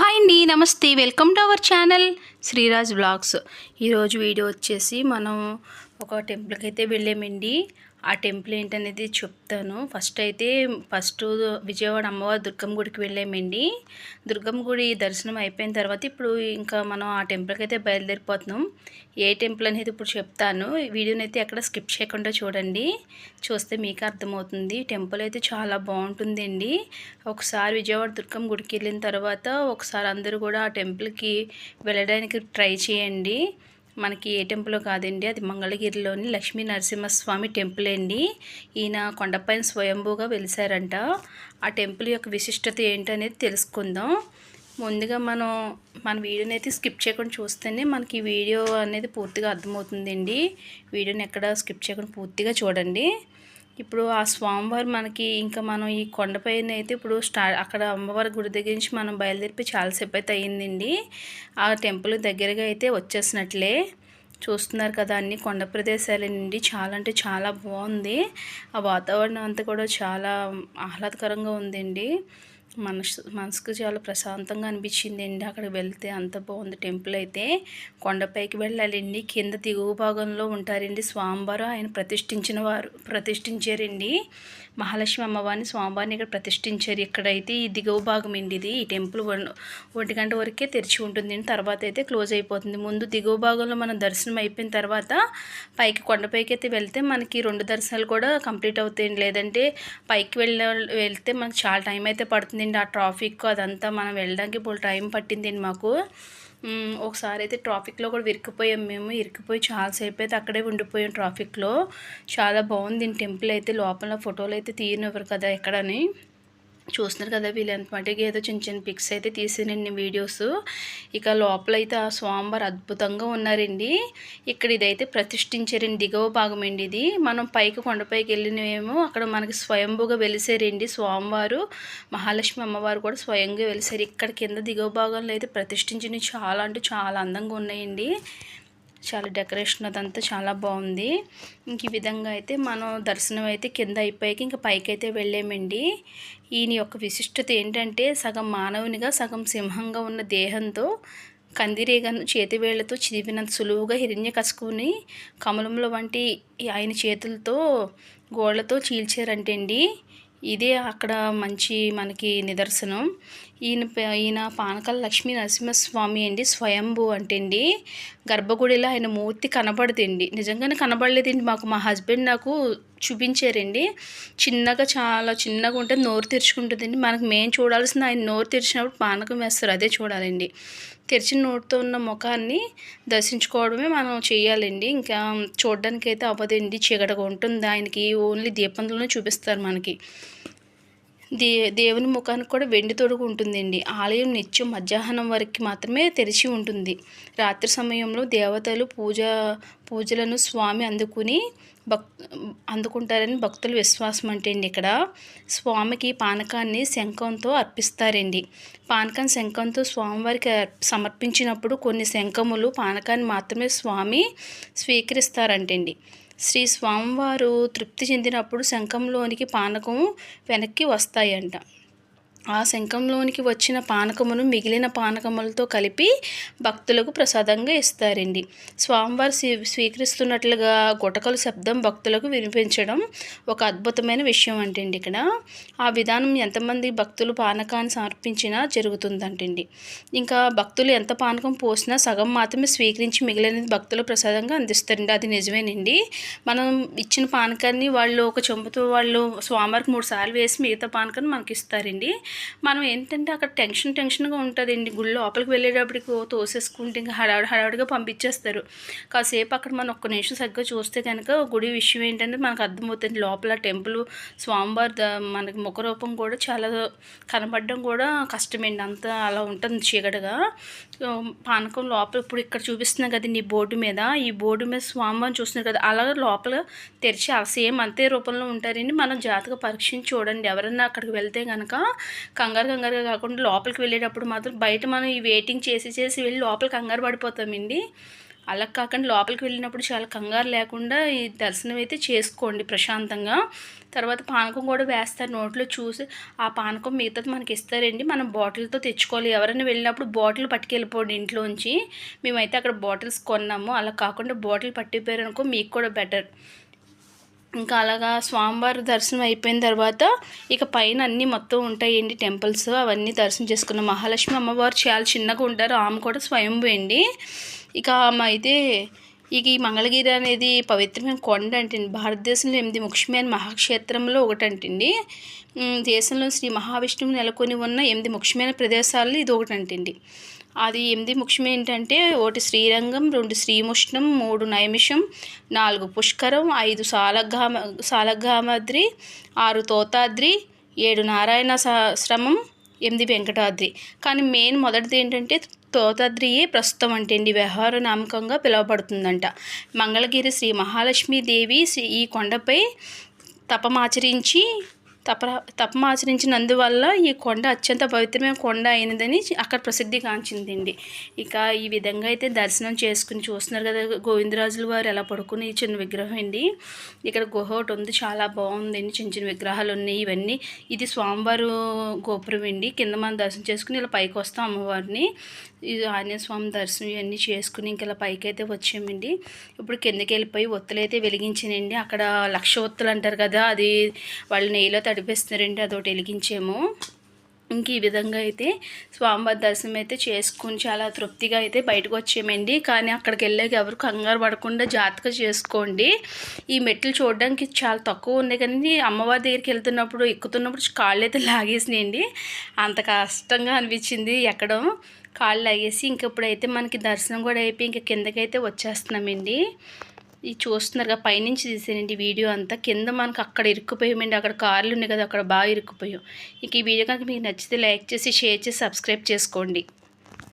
Hi అండి నమస్తే. Welcome to our channel Sriraj blogs. ఈరోజు వీడియో వచ్చేసి మనం ఒక టెంపుల్కి అయితే వెళ్ళామండి. ఆ టెంపుల్ ఏంటనేది చెప్తాను. ఫస్ట్ అయితే ఫస్ట్ విజయవాడ అమ్మవారి దుర్గమ్మ గుడికి వెళ్ళామండి. దుర్గమ్మ గుడి దర్శనం అయిపోయిన తర్వాత ఇప్పుడు ఇంకా మనం ఆ టెంపుల్కి అయితే బయలుదేరిపోతున్నాం. ఏ టెంపుల్ అనేది ఇప్పుడు చెప్తాను. వీడియోని అయితే ఎక్కడ స్కిప్ చేయకుండా చూడండి. చూస్తే మీకు అర్థమవుతుంది. టెంపుల్ అయితే చాలా బాగుంటుందండి. ఒకసారి విజయవాడ దుర్గమ్మ గుడికి వెళ్ళిన తర్వాత ఒకసారి అందరూ కూడా ఆ టెంపుల్కి వెళ్ళడానికి ట్రై చేయండి. మనకి ఏ టెంపుల్ కాదండి అది మంగళగిరిలోని లక్ష్మీ నరసింహస్వామి టెంపుల్ అండి. ఈయన కొండపైన స్వయంభూగా వెలిసారంట ఆ టెంపుల్ యొక్క విశిష్టత ఏంటనేది తెలుసుకుందాం. ముందుగా మనం మన వీడియోని అయితే స్కిప్ చేయకుండా చూస్తేనే మనకి ఈ వీడియో అనేది పూర్తిగా అర్థమవుతుందండి. వీడియోని ఎక్కడ స్కిప్ చేయకుండా పూర్తిగా చూడండి. ఇప్పుడు ఆ స్వామివారు మనకి ఇంకా మనం ఈ కొండపైన అయితే ఇప్పుడు స్టా అక్కడ అమ్మవారి గుడి దగ్గర నుంచి మనం బయలుదేరిపోయి చాలాసేపు అయితే అయ్యిందండి. ఆ టెంపుల్ దగ్గరగా అయితే వచ్చేసినట్లే. చూస్తున్నారు కదా అన్ని కొండ ప్రదేశాలండి చాలా అంటే చాలా బాగుంది. ఆ వాతావరణం అంతా కూడా చాలా ఆహ్లాదకరంగా ఉందండి. మనసు మనసుకు చాలా ప్రశాంతంగా అనిపించింది అండి అక్కడికి వెళ్తే. అంత బాగుంది టెంపుల్ అయితే. కొండపైకి వెళ్ళాలండి. కింద దిగువ భాగంలో ఉంటారండి స్వామివారు. ఆయన ప్రతిష్ఠించిన వారు ప్రతిష్ఠించారండి. మహాలక్ష్మి అమ్మవారిని స్వామివారిని ఇక్కడ ప్రతిష్ఠించారు. ఇక్కడైతే ఈ దిగువ భాగం అండి ఇది ఈ టెంపుల్ ఒంటి గంట వరకే తెరిచి ఉంటుంది. తర్వాత అయితే క్లోజ్ అయిపోతుంది. ముందు దిగువ భాగంలో మనం దర్శనం అయిపోయిన తర్వాత పైకి కొండపైకి అయితే వెళ్తే మనకి రెండు దర్శనాలు కూడా కంప్లీట్ అవుతాయండి. లేదంటే పైకి వెళ్ళ వెళ్తే మనకు చాలా టైం అయితే పడుతుందండి. ఆ ట్రాఫిక్ అదంతా మనం వెళ్ళడానికి ఇప్పుడు టైం పట్టిందండి మాకు. ఒకసారి అయితే ట్రాఫిక్లో కూడా విరికిపోయాం మేము. ఇరికిపోయి చాలాసేపు అయితే అక్కడే ఉండిపోయాం ట్రాఫిక్లో. చాలా బాగుంది. టెంపుల్ అయితే లోపల ఫోటోలు అయితే తీయనివ్వరు కదా ఎక్కడని. చూస్తున్నారు కదా వీళ్ళు ఎంత మటుకు ఏదో చిన్న చిన్న పిక్స్ అయితే తీసానండి వీడియోస్. ఇక లోపల అయితే ఆ స్వామివారు అద్భుతంగా ఉన్నారండి. ఇక్కడ ఇదైతే ప్రతిష్ఠించారండి దిగువ భాగం అండి ఇది. మనం పైకి కొండపైకి వెళ్ళినవేమో అక్కడ మనకి స్వయంభూగా వెలిసారండి స్వామివారు. మహాలక్ష్మి అమ్మవారు కూడా స్వయంగా వెలిసారు. ఇక్కడ కింద దిగవ భాగంలో అయితే ప్రతిష్ఠించినవి చాలా అంటే చాలా అందంగా ఉన్నాయండి. చాలా డెకరేషన్ అదంతా చాలా బాగుంది. ఇంక ఈ విధంగా అయితే మనం దర్శనం అయితే కింద అయిపోయాక ఇంకా పైకి అయితే వెళ్ళామండి. ఈయన యొక్క విశిష్టత ఏంటంటే సగం మానవునిగా సగం సింహంగా ఉన్న దేహంతో కందిరీగను చేతివేళ్ళతో చదివినంత సులువుగా హిరణ్య కసుకుని కమలంలో వంటి ఆయన చేతులతో గోళ్ళతో చీల్చారంటండి. ఇదే అక్కడ మంచి మనకి నిదర్శనం. ఈయన ఈయన పానకాల లక్ష్మీ నరసింహస్వామి అండి స్వయంభూ అంటండి. గర్భగుడిలో ఆయన మూర్తి కనబడదండి నిజంగానే కనబడలేదండి మాకు. మా హస్బెండ్ నాకు చూపించారండి. చిన్నగా చాలా చిన్నగా ఉంటే నోరు తెరుచుకుంటుందండి. మనకు మేము చూడాల్సిన ఆయన నోరు తెరిచినప్పుడు పానకం వేస్తారు అదే చూడాలండి. తెరిచిన నోటితో ఉన్న ముఖాన్ని దర్శించుకోవడమే మనం చేయాలండి. ఇంకా చూడడానికి అయితే అవ్వదండి. చీకటిగా ఉంటుంది. ఆయనకి ఓన్లీ దీపంలోనే చూపిస్తారు మనకి. దే దేవుని ముఖానికి కూడా వెండి తొడుగు ఉంటుందండి. ఆలయం నిత్యం మధ్యాహ్నం వరకు మాత్రమే తెరిచి ఉంటుంది. రాత్రి సమయంలో దేవతలు పూజ పూజలను స్వామి అందుకుని భక్ అందుకుంటారని భక్తుల విశ్వాసం అంటే అండి ఇక్కడ. స్వామికి పానకాన్ని శంఖంతో అర్పిస్తారండి. పానకం శంఖంతో స్వామివారికి సమర్పించినప్పుడు కొన్ని శంఖములు పానకాన్ని మాత్రమే స్వామి స్వీకరిస్తారంటండి. శ్రీ స్వామివారు తృప్తి చెందినప్పుడు శంఖంలోనికి పానకం వెనక్కి వస్తాయంట. ఆ శంఖంలోనికి వచ్చిన పానకమును మిగిలిన పానకములతో కలిపి భక్తులకు ప్రసాదంగా ఇస్తారండి. స్వామివారు స్వీ స్వీకరిస్తున్నట్లుగా గుటకలు శబ్దం భక్తులకు వినిపించడం ఒక అద్భుతమైన విషయం అంటండి ఇక్కడ. ఆ విధానం ఎంతమంది భక్తులు పానకాన్ని సమర్పించినా జరుగుతుందంటండి. ఇంకా భక్తులు ఎంత పానకం పోసినా సగం మాత్రమే స్వీకరించి మిగిలినది భక్తులు ప్రసాదంగా అందిస్తారండి. అది నిజమేనండి. మనం ఇచ్చిన పానకాన్ని వాళ్ళు ఒక చెంబుతో వాళ్ళు స్వామివారికి మూడు సార్లు వేసి మిగతా పానకాన్ని మనకి ఇస్తారండి. మనం ఏంటంటే అక్కడ టెన్షన్ టెన్షన్గా ఉంటుందండి. గుడి లోపలికి వెళ్ళేటప్పటికి తోసేసుకుంటే ఇంకా హడావిడి హడావిడిగా పంపించేస్తారు. కాసేపు అక్కడ మనం ఒక్క నిమిషం సరిగ్గా చూస్తే కనుక గుడి విషయం ఏంటంటే మనకు అర్థమవుతుంది. లోపల టెంపుల్ స్వామివారి మనకి ముఖరూపం కూడా చాలా కనపడడం కూడా కష్టమండి. అంత అలా ఉంటుంది చీకటిగా. పానకం లోపల ఇప్పుడు ఇక్కడ చూపిస్తున్నాం కదండి ఈ బోర్డు మీద. ఈ బోర్డు మీద స్వామివారిని చూస్తున్నారు కదా. అలా లోపల తెరిచి సేమ్ అంతే రూపంలో ఉంటారండి. మనం జాతక పరీక్షించి చూడండి. ఎవరన్నా అక్కడికి వెళ్తే కనుక కంగారు కంగారుగా కాకుండా లోపలికి వెళ్ళేటప్పుడు మాత్రం బయట మనం ఈ వెయిటింగ్ చేసి చేసి వెళ్ళి లోపల కంగారు పడిపోతామండి. అలా కాకుండా లోపలికి వెళ్ళినప్పుడు చాలా కంగారు లేకుండా ఈ దర్శనం అయితే చేసుకోండి ప్రశాంతంగా. తర్వాత పానకం కూడా వేస్తారు నోట్లో చూసి ఆ పానకం మిగతాది మనకి ఇస్తారండి మనం బాటిల్తో తెచ్చుకోవాలి. ఎవరైనా వెళ్ళినప్పుడు బాటిల్ పట్టుకెళ్ళిపోండి ఇంట్లోంచి. మేమైతే అక్కడ బాటిల్స్ కొన్నాము. అలా కాకుండా బాటిల్ పట్టిపోయారు అనుకో మీకు కూడా బెటర్. ఇంకా అలాగా స్వామివారి దర్శనం అయిపోయిన తర్వాత ఇక పైన అన్నీ మొత్తం ఉంటాయండి టెంపుల్స్. అవన్నీ దర్శనం చేసుకున్నాం. మహాలక్ష్మి అమ్మవారు చాలా చిన్నగా ఉంటారు. ఆమె కూడా స్వయంభూ అండి ఇక ఆమె అయితే ఇక ఈ మంగళగిరి అనేది పవిత్రమైన కొండ అంటండి. భారతదేశంలో ఎనిమిది ముఖ్యమైన మహాక్షేత్రంలో ఒకటంటండి. అంటండి దేశంలో శ్రీ మహావిష్ణువు నెలకొని ఉన్న ఎనిమిది ముఖ్యమైన ప్రదేశాల్లో ఇది ఒకటంటండి. అది ఎనిమిది ముఖ్యం ఏంటంటే ఒకటి శ్రీరంగం రెండు శ్రీముష్ణం మూడు నైమిషం నాలుగు పుష్కరం ఐదు సాలగ్గామ సాలగ్గామాద్రి ఆరు తోతాద్రి ఏడు నారాయణ శ్రమం ఎనిమిది వెంకటాద్రి. కానీ మెయిన్ మొదటిది ఏంటంటే తోతాద్రియే ప్రస్తుతం అంటే అండి. వ్యవహార నామకంగా పిలువబడుతుందంట. మంగళగిరి శ్రీ మహాలక్ష్మీదేవి దేవి ఈ కొండపై తపమాచరించి తప తపమాచరించినందువల్ల ఈ కొండ అత్యంత పవిత్రమైన కొండ అయినదని అక్కడ ప్రసిద్ధిగాంచిందండి ఇక ఈ విధంగా అయితే దర్శనం చేసుకుని చూస్తున్నారు కదా గోవిందరాజుల వారు ఎలా పడుకుని ఈ చిన్న విగ్రహం అండి. ఇక్కడ గుహ ఒకటి ఉంది చాలా బాగుందండి. చిన్న చిన్న విగ్రహాలు ఉన్నాయి ఇవన్నీ. ఇది స్వామివారు గోపురం అండి. కింద మనం దర్శనం చేసుకుని ఇలా పైకి వస్తాం అమ్మవారిని. ఇది ఆంజనేయ స్వామి దర్శనం ఇవన్నీ చేసుకుని ఇంకా ఇలా పైకి అయితే వచ్చామండి. ఇప్పుడు కిందకి వెళ్ళిపోయి ఒత్తులు అయితే వెలిగించానండి. అక్కడ లక్ష ఒత్తులు అంటారు కదా అది వాళ్ళు నెయ్యిలో తడిపిస్తున్నారండి అదొకటి వెలిగించాము. ఇంక ఈ విధంగా అయితే స్వామివారి దర్శనం అయితే చేసుకుని చాలా తృప్తిగా అయితే బయటకు వచ్చేయమండి కానీ అక్కడికి వెళ్ళాక ఎవరు కంగారు పడకుండా జాగ్రత్తగా చేసుకోండి. ఈ మెట్లు చూడడానికి చాలా తక్కువ ఉన్నాయి. కానీ అమ్మవారి దగ్గరికి వెళ్తున్నప్పుడు ఎక్కుతున్నప్పుడు కాళ్ళు అయితే లాగేసినాయండి. అంత కష్టంగా అనిపించింది ఎక్కడం. కాళ్ళు లాగేసి ఇంక ఇప్పుడైతే మనకి దర్శనం కూడా అయిపోయి ఇంక కిందకైతే వచ్చేస్తున్నామండి. ఇది చూస్తున్నారు కదా పైనుంచి తీసానండి వీడియో అంతా. కింద మనకు అక్కడ ఇరుక్కుపోయామండి అక్కడ కార్లు ఉన్నాయి కదా అక్కడ బాగా ఇరుక్కుపోయాం. ఇక ఈ వీడియో కనుక మీకు నచ్చితే లైక్ చేసి షేర్ చేసి సబ్స్క్రైబ్ చేసుకోండి.